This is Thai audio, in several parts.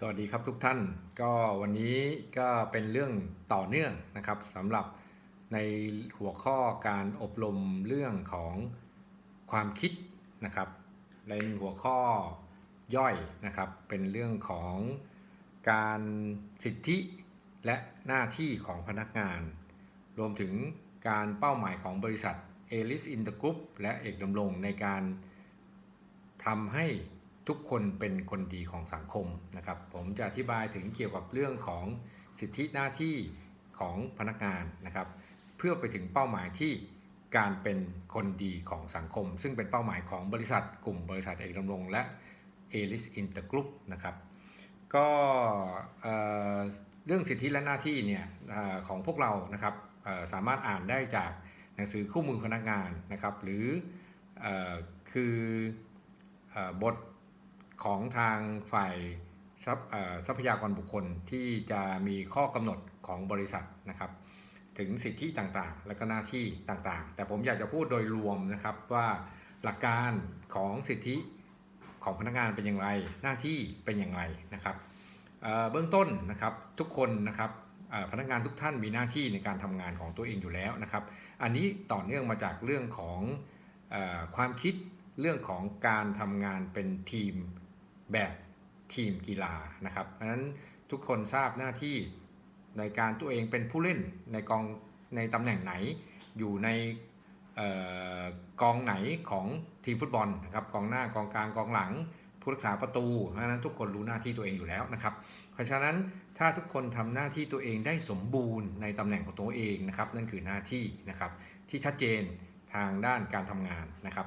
สวัสดีครับทุกท่านก็วันนี้ก็เป็นเรื่องต่อเนื่องนะครับสำหรับในหัวข้อการอบรมเรื่องของความคิดนะครับในหัวข้อย่อยนะครับเป็นเรื่องของการสิทธิและหน้าที่ของพนักงาน รวมถึงการเป้าหมายของบริษัท a l i c e in the Group และเอกดำรงในการทำให้ ทุกคนเป็นคนดีของสังคมนะครับ ผมจะอธิบายถึงเกี่ยวกับเรื่องของสิทธิหน้าที่ของพนักงานนะครับ เพื่อไปถึงเป้าหมายที่การเป็นคนดีของสังคม ซึ่งเป็นเป้าหมายของบริษัท กลุ่มบริษัทเอกดำรงและ a l i c e in the Group นะครับ ก็เอ่อเรื่องสิทธิและหน้าที่เนี่ยอของพวกเรานะครับสามารถอ่านได้จากหนังสือคู่มือพนักงานนะครับ หรืออคืออบท ของทางฝ่ายทรัพย์เอ่อทรัพยากรบุคคลที่จะมีข้อกำหนดของบริษัทนะครับ ถึงสิทธิต่างๆ และก็หน้าที่ต่างๆ แต่ผมอยากจะพูดโดยรวมนะครับว่าหลักการของสิทธิของพนักงานเป็นอย่างไร หน้าที่เป็นอย่างไรนะครับเบื้องต้นนะครับทุกคนนะครับพนักงานทุกท่านมีหน้าที่ในการทำงานของตัวเองอยู่แล้วนะครับ อันนี้ต่อเนื่องมาจากเรื่องของอความคิดเรื่องของการทำงานเป็นทีม แบบทีมกีฬานะครับเพราะฉะนั้นทุกคนทราบหน้าที่ในการตัวเองเป็นผู้เล่นในกองในตำแหน่งไหนอยู่ในออกองไหนของทีมฟุตบอลนะครับกองหน้ากองกลางกองหลัง ผู้รักษาประตู เพราะฉะนั้นทุกคนรู้หน้าที่ตัวเองอยู่แล้วนะครับ เพราะฉะนั้นถ้าทุกคนทำหน้าที่ตัวเองได้สมบูรณ์ในตำแหน่งของตัวเองนะครับนั่นคือหน้าที่นะครับที่ชัดเจนทางด้านการทำงานนะครับ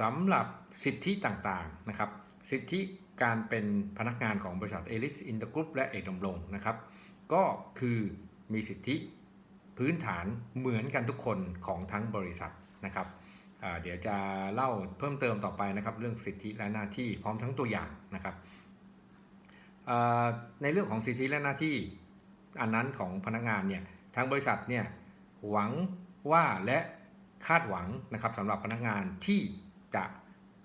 สำหรับสิทธิต่างๆนะครับ สิทธิการเป็นพนักงานของบริษัทเอลิสอินเตอร์กรุ๊ปและเอกดำรงนะครับ ก็คือมีสิทธิพื้นฐานเหมือนกันทุกคนของทั้งบริษัทนะครับเดี๋ยวจะเล่าเพิ่มเติมต่อไปนะครับ เรื่องสิทธิและหน้าที่พร้อมทั้งตัวอย่างนะครับในเรื่องของสิทธิและหน้าที่อันนั้นของพนักงานเนี่ยทางบริษัทเนี่ยหวังว่าและคาดหวังนะครับสำหรับพนักงานที่จะ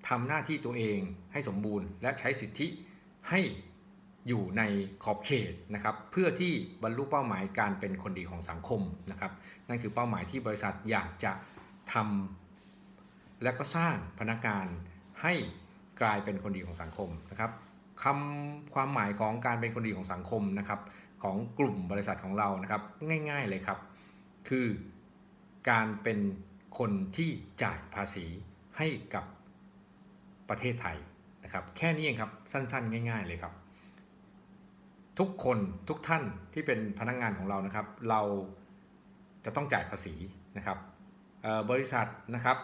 ทำหน้าที่ตัวเองให้สมบูรณ์ และใช้สิทธิให้อยู่ในขอบเขตนะครับเพื่อที่บรรลุเป้าหมายการเป็นคนดีของสังคมนะครับ นั่นคือเป้าหมายที่บริษัทอยากจะทำและก็สร้างพนักงานให้กลายเป็นคนดีของสังคมนะครับคำความหมายของการเป็นคนดีของสังคมนะครับ ของกลุ่มบริษัทของเรานะครับ ง่าย ๆเลยครับ คือการเป็นคนที่จ่ายภาษีให้กับ ประเทศไทยนะครับ แค่นี้เองครับสั้นๆ ง่าย ๆ เลยครับ ทุกคนทุกท่านที่เป็นพนักงานของเรานะครับ เราจะต้องจ่ายภาษีนะครับบริษัทนะครับ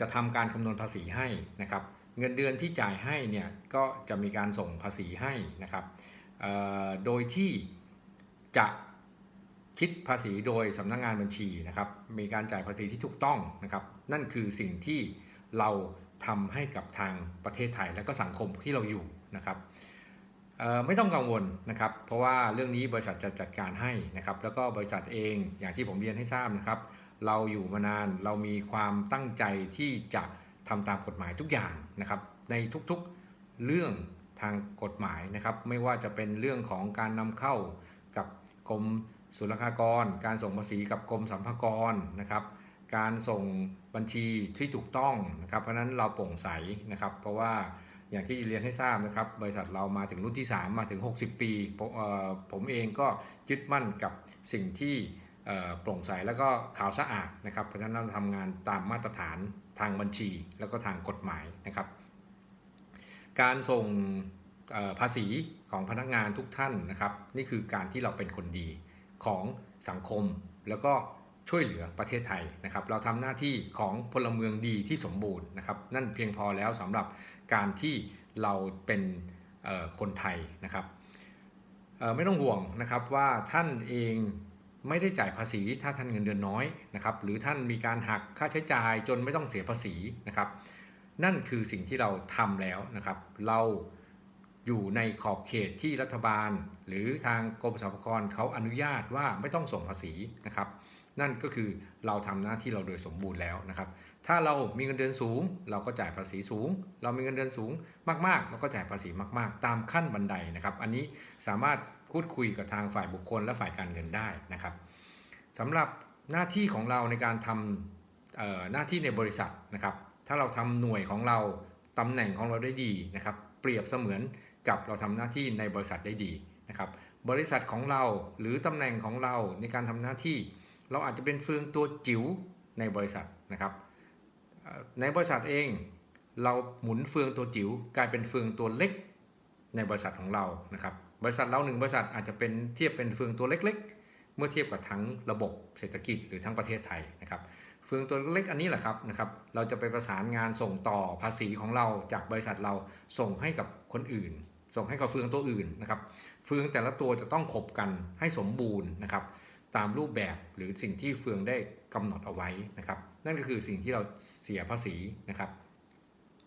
จะทำการคำนวณภาษีให้นะครับ เงินเดือนที่จ่ายให้เนี่ยก็จะมีการส่งภาษีให้นะครับโดยที่จะคิดภาษีโดยสำนักงานบัญชีนะครับ มีการจ่ายภาษีที่ถูกต้องนะครับ นั่นคือสิ่งที่เรา ทำให้กับทางประเทศไทยและก็สังคมที่เราอยู่นะครับไม่ต้องกังวลนะครับ เพราะว่าเรื่องนี้บริษัทจะจัดการให้นะครับ แล้วก็บริษัทเองอย่างที่ผมเรียนให้ทราบนะครับ เราอยู่มานานเรามีความตั้งใจที่จะทำตามกฎหมายทุกอย่างนะครับ ในทุกๆเรื่องทางกฎหมายนะครับ ไม่ว่าจะเป็นเรื่องของการนำเข้ากับกรมศุลกากร การส่งภาษีกับกรมสรรพากรนะครับ การส่งบัญชีที่ถูกต้องนะครับ เพราะนั้นเราโปร่งใสนะครับ เพราะว่าอย่างที่เรียนให้ทราบนะครับ บริษัทเรามาถึงรุ่นที่ 3 มาถึง 60 ปีผมเอ่อผมเองก็ยึดมั่นกับสิ่งที่โปร่งใสแล้วก็ขาวสะอาดนะครับ เพราะฉะนั้นเราทำงานตามมาตรฐานทางบัญชี แล้วก็ทางกฎหมายนะครับ การส่งภาษีของพนักงานทุกท่านนะครับ นี่คือการที่เราเป็นคนดีของสังคมแล้วก็ ช่วยเหลือประเทศไทยนะครับ เราทำหน้าที่ของพลเมืองดีที่สมบูรณ์นะครับ นั่นเพียงพอแล้วสำหรับการที่เราเป็นคนไทยนะครับไม่ต้องห่วงนะครับว่าท่านเองไม่ได้จ่ายภาษีถ้าท่านเงินเดือนน้อยนะครับ หรือท่านมีการหักค่าใช้จ่ายจนไม่ต้องเสียภาษีนะครับ นั่นคือสิ่งที่เราทำแล้วนะครับ เราอยู่ในขอบเขตที่รัฐบาล หรือทางกรมสรรพากรเขาอนุญาตว่าไม่ต้องส่งภาษีนะครับ นั่นก็คือเราทำหน้าที่เราโดยสมบูรณ์แล้วนะครับ ถ้าเรามีเงินเดือนสูง เราก็จ่ายภาษีสูง เรามีเงินเดือนสูงมากๆ เราก็จ่ายภาษีมากๆ ตามขั้นบันไดนะครับ อันนี้สามารถพูดคุยกับทางฝ่ายบุคคลและฝ่ายการเงินได้นะครับสำหรับหน้าที่ของเราในการทำหน้าที่ในบริษัทนะครับ ถ้าเราทำหน่วยของเราตำแหน่งของเราได้ดีนะครับ เปรียบเสมือนกับเราทำหน้าที่ในบริษัทได้ดีนะครับ บริษัทของเราหรือตำแหน่งของเราในการทำหน้าที่ เราอาจจะเป็นเฟืองตัวจิ๋วในบริษัทนะครับ ในบริษัทเองเราหมุนเฟืองตัวจิ๋วกลายเป็นเฟืองตัวเล็กในบริษัทของเรานะครับ บริษัทเราหนึ่งบริษัทอาจจะเป็นเทียบเป็นเฟืองตัวเล็ก ๆ เมื่อเทียบกับทั้งระบบเศรษฐกิจหรือทั้งประเทศไทยนะครับ เฟืองตัวเล็กอันนี้แหละครับนะครับ เราจะไปประสานงานส่งต่อภาษีของเราจากบริษัทเราส่งให้กับคนอื่น ส่งให้กับเฟืองตัวอื่นนะครับ เฟืองแต่ละตัวจะต้องขบกันให้สมบูรณ์นะครับ ตามรูปแบบหรือสิ่งที่เฟืองได้กำหนดเอาไว้นะครับ นั่นก็คือสิ่งที่เราเสียภาษีนะครับ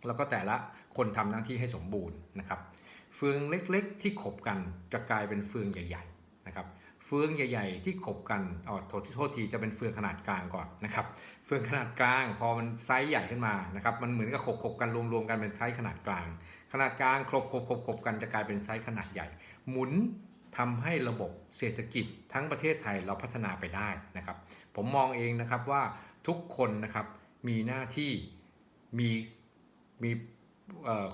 แล้วก็แต่ละคนทำหน้าที่ให้สมบูรณ์นะครับ เฟืองเล็กๆ ที่ขบกันจะกลายเป็นเฟืองใหญ่ๆนะครับเฟืองใหญ่ ๆ ที่ขบกันอ๋อโทษโทษทีจะเป็นเฟืองขนาดกลางก่อนนะครับ เฟืองขนาดกลาง พอมันไซส์ใหญ่ขึ้นมานะครับ มันเหมือนกับขบขบกันรวมๆกันเป็นไซส์ขนาดกลาง ขนาดกลางครบครบครบครบกันจะกลายเป็นไซส์ขนาดใหญ่ หมุน ทำให้ระบบเศรษฐกิจทั้งประเทศไทยเราพัฒนาไปได้นะครับ ผมมองเองนะครับว่าทุกคนนะครับมีหน้าที่มีมี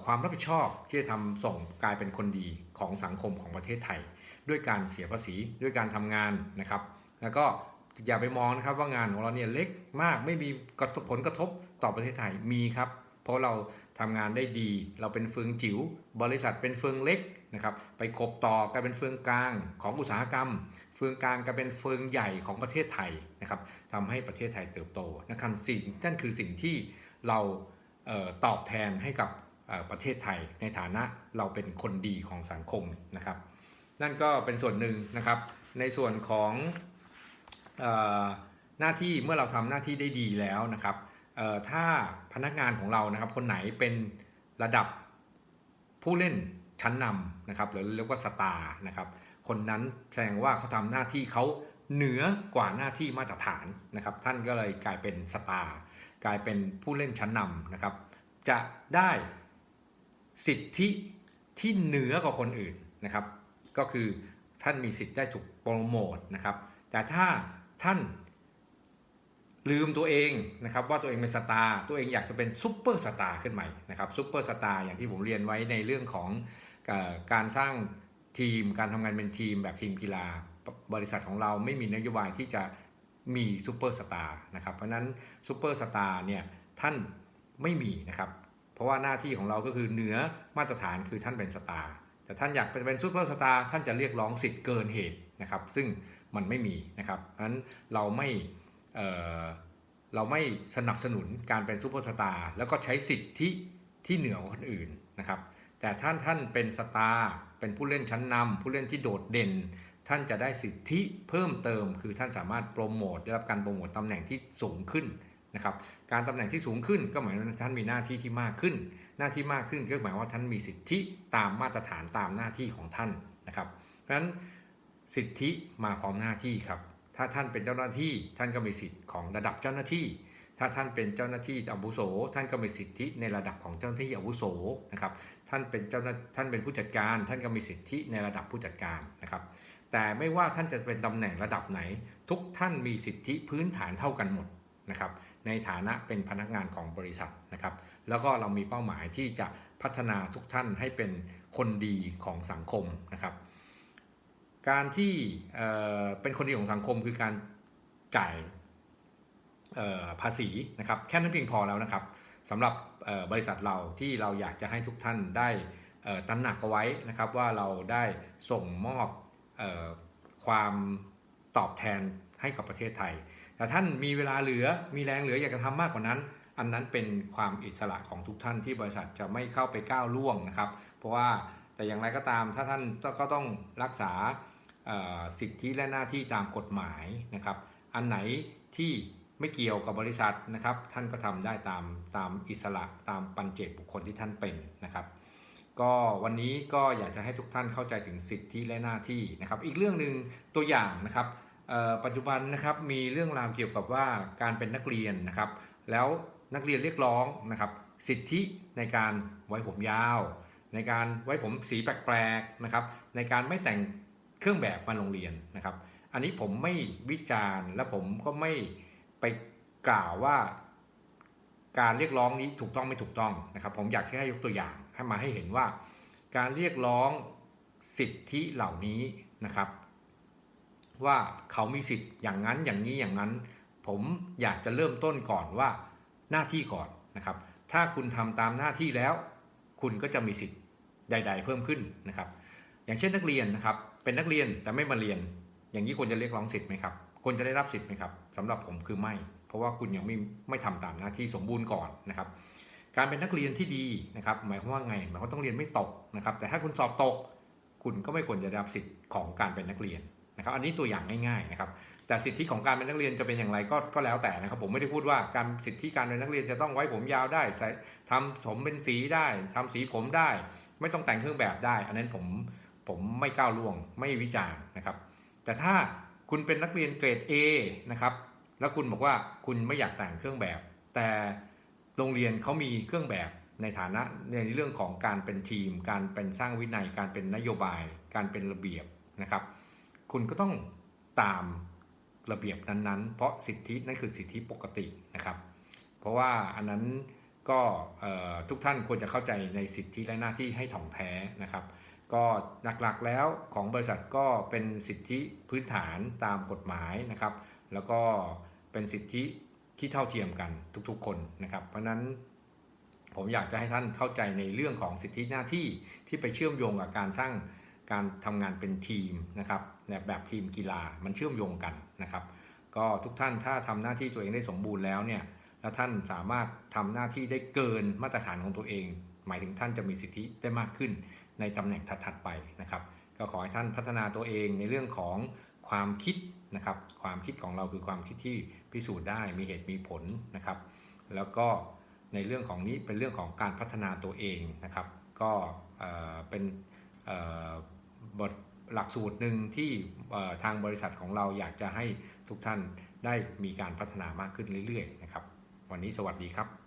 ความรับผิดชอบที่จะทำส่งกลายเป็นคนดีของสังคมของประเทศไทย ด้วยการเสียภาษีด้วยการทำงานนะครับ แล้วก็อย่าไปมองนะครับว่างานของเราเนี่ยเล็กมากไม่มีผลกระทบต่อประเทศไทยมีครับ เพราะเราทำงานได้ดี เราเป็นเฟืองจิ๋วบริษัทเป็นเฟืองเล็ก นะครับไปขบต่อกลายเป็นเฟืองกลางของอุตสาหกรรม เฟืองกลางกลายเป็นเฟืองใหญ่ของประเทศไทยนะครับทำให้ประเทศไทยเติบโตนะครับสิ่งนั่นคือสิ่งที่เราเออตอบแทนให้กับประเทศไทยในฐานะเราเป็นคนดีของสังคมนะครับ นั่นก็เป็นส่วนหนึ่งนะครับ ในส่วนของออหน้าที่เมื่อเราทำหน้าที่ได้ดีแล้วนะครับถ้าพนักงานของเรานะครับคนไหนเป็นระดับผู้เล่น ชั้นนำนะครับหรือเรียกว่าสตาร์นะครับคนนั้นแสดงว่าเขาทำหน้าที่เขาเหนือกว่าหน้าที่มาตรฐานนะครับ ท่านก็เลยกลายเป็นสตาร์กลายเป็นผู้เล่นชั้นนำนะครับ จะได้สิทธิที่เหนือกว่าคนอื่นนะครับ ก็คือท่านมีสิทธิ์ได้ถูกโปรโมทนะครับ แต่ถ้าท่าน ลืมตัวเองนะครับว่าตัวเองเป็นสตาร์ตัวเองอยากจะเป็นซุปเปอร์สตาร์ขึ้นใหม่นะครับซุปเปอร์สตาร์อย่างที่ผมเรียนไว้ในเรื่องของการสร้างทีมการทำงานเป็นทีมแบบทีมกีฬาบริษัทของเราไม่มีนโยบายที่จะมีซูเปอร์สตาร์นะครับเพราะนั้นซูเปอร์สตาร์เนี่ยท่านไม่มีนะครับเพราะว่าหน้าที่ของเราก็คือเหนือมาตรฐานคือท่านเป็นสตาร์แต่ท่านอยากเป็นเป็นซูเปอร์สตาร์ท่านจะเรียกร้องสิทธิ์เกินเหตุนะครับซึ่งมันไม่มีนะครับเพราะนั้นเราไม่ เเราไม่สนับสนุนการเป็นซูเปอร์สตาร์แล้วก็ใช้สิทธิที่เหนือกว่าคนอื่นนะครับ แต่ท่านท่านเป็นสตาร์เป็นผู้เล่นชั้นนำผู้เล่นที่โดดเด่น ท่านจะได้สิทธิเพิ่มเติม คือท่านสามารถโปรโมทได้รับการโปรโมทตำแหน่งที่สูงขึ้นนะครับ การตำแหน่งที่สูงขึ้นก็หมายว่าท่านมีหน้าที่ที่มากขึ้น หน้าที่มากขึ้นก็หมายว่าท่านมีสิทธิตามมาตรฐานตามหน้าที่ของท่านนะครับ เพราะฉะนั้นสิทธิมาพร้อมหน้าที่ครับ ถ้าท่านเป็นเจ้าหน้าที่ท่านก็มีสิทธิ์ของระดับเจ้าหน้าที่ ถ้าท่านเป็นเจ้าหน้าที่อาวุโส ท่านก็มีสิทธิในระดับของเจ้าหน้าที่อาวุโสนะครับ ท่านเป็นเจ้าหน้าท่านเป็นผู้จัดการ ท่านก็มีสิทธิในระดับผู้จัดการนะครับ แต่ไม่ว่าท่านจะเป็นตำแหน่งระดับไหน ทุกท่านมีสิทธิพื้นฐานเท่ากันหมดนะครับในฐานะเป็นพนักงานของบริษัทนะครับ แล้วก็เรามีเป้าหมายที่จะพัฒนาทุกท่านให้เป็นคนดีของสังคมนะครับ การที่เอ่อเป็นคนดีของสังคมคือการจ่ายเอ่อภาษีนะครับแค่นั้นเพียงพอแล้วนะครับสำหรับบริษัทเราที่เราอยากจะให้ทุกท่านได้ตระหนักเอาไว้นะครับว่าเราได้ส่งมอบออความตอบแทนให้กับประเทศไทย แต่ท่านมีเวลาเหลือมีแรงเหลืออยากจะทำมากกว่านั้น อันนั้นเป็นความอิสระของทุกท่านที่บริษัทจะไม่เข้าไปก้าวล่วงนะครับ เพราะว่าแต่อย่างไรก็ตามถ้าท่านก็ต้องรักษา สิทธิและหน้าที่ตามกฎหมายนะครับ อันไหนที่ไม่เกี่ยวกับบริษัทนะครับ ท่านก็ทำได้ตามตามอิสระตามปัญเจกบุคคลที่ท่านเป็นนะครับ ก็วันนี้ก็อยากจะให้ทุกท่านเข้าใจถึงสิทธิและหน้าที่นะครับ อีกเรื่องหนึ่งตัวอย่างนะครับปัจจุบันนะครับมีเรื่องราวเกี่ยวกับว่าการเป็นนักเรียนนะครับ แล้วนักเรียนเรียกร้องนะครับ สิทธิในการไว้ผมยาว ในการไว้ผมสีแปลกๆนะครับ ในการไม่แต่ง เครื่องแบบมาโรงเรียนนะครับ อันนี้ผมไม่วิจารณ์และผมก็ไม่ไปกล่าวว่า การเรียกร้องนี้ถูกต้องไม่ถูกต้องนะครับ ผมอยากแค่ยกตัวอย่างให้มาให้เห็นว่า การเรียกร้องสิทธิเหล่านี้นะครับ ว่าเขามีสิทธิ์อย่างนั้นอย่างนี้อย่างนั้น ผมอยากจะเริ่มต้นก่อนว่าหน้าที่ก่อนนะครับ ถ้าคุณทำตามหน้าที่แล้ว คุณก็จะมีสิทธิ์ใด ๆ เพิ่มขึ้นนะครับ อย่างเช่นนักเรียนนะครับ เป็นนักเรียนแต่ไม่มาเรียน อย่างนี้ควรจะเรียกร้องสิทธิ์ไหมครับควรจะได้รับสิทธิ์ไหมครับสำหรับผมคือไม่ เพราะว่าคุณยังไม่ไม่ทำตามหน้าที่สมบูรณ์ก่อนนะครับการเป็นนักเรียนที่ดีนะครับหมายความว่าไงหมายความต้องเรียนไม่ตกนะครับแต่ถ้าคุณสอบตก คุณก็ไม่ควรจะได้รับสิทธิ์ของการเป็นนักเรียนนะครับอันนี้ตัวอย่างง่ายๆนะครับแต่สิทธิของการเป็นนักเรียนจะเป็นอย่างไรก็ก็แล้วแต่นะครับผมไม่ได้พูดว่าการสิทธิการเป็นนักเรียนจะต้องไว้ผมยาวได้ใส่ทำผมเป็นสีได้ทำสีผมได้ ไม่ต้องแต่งเครื่องแบบได้ อันนั้นผม ผมไม่ก้าวล่วงไม่วิจารณ์นะครับ แต่ถ้าคุณเป็นนักเรียนเกรด A นะครับ แล้วคุณบอกว่าคุณไม่อยากแต่งเครื่องแบบ แต่โรงเรียนเขามีเครื่องแบบในฐานะในเรื่องของการเป็นทีม การเป็นสร้างวินัย การเป็นนโยบาย การเป็นระเบียบนะครับ คุณก็ต้องตามระเบียบนั้นๆ เพราะสิทธินั่นคือสิทธิปกตินะครับ เพราะว่าอันนั้นก็ทุกท่านควรจะเข้าใจในสิทธิและหน้าที่ให้ถ่องแท้นะครับ ก็หลักๆแล้วของบริษัทก็เป็นสิทธิพื้นฐานตามกฎหมายนะครับ แล้วก็เป็นสิทธิที่เท่าเทียมกันทุกๆ คนนะครับ เพราะนั้นผมอยากจะให้ท่านเข้าใจในเรื่องของสิทธิหน้าที่ที่ไปเชื่อมโยงกับการสร้างการทำงานเป็นทีมนะครับแบบแบบทีมกีฬามันเชื่อมโยงกันนะครับ ก็ทุกท่านถ้าทำหน้าที่ตัวเองได้สมบูรณ์แล้วเนี่ยแล้วท่านสามารถทำหน้าที่ได้เกินมาตรฐานของตัวเอง หมายถึงท่านจะมีสิทธิได้มากขึ้น ในตำแหน่งถัดๆไปนะครับ ก็ขอให้ท่านพัฒนาตัวเองในเรื่องของความคิดนะครับ ความคิดของเราคือความคิดที่พิสูจน์ได้มีเหตุมีผลนะครับ แล้วก็ในเรื่องของนี้เป็นเรื่องของการพัฒนาตัวเองนะครับ ก็เป็นบทหลักสูตรหนึ่งที่ทางบริษัทของเราอยากจะให้ทุกท่านได้มีการพัฒนามากขึ้นเรื่อยๆนะครับ วันนี้สวัสดีครับ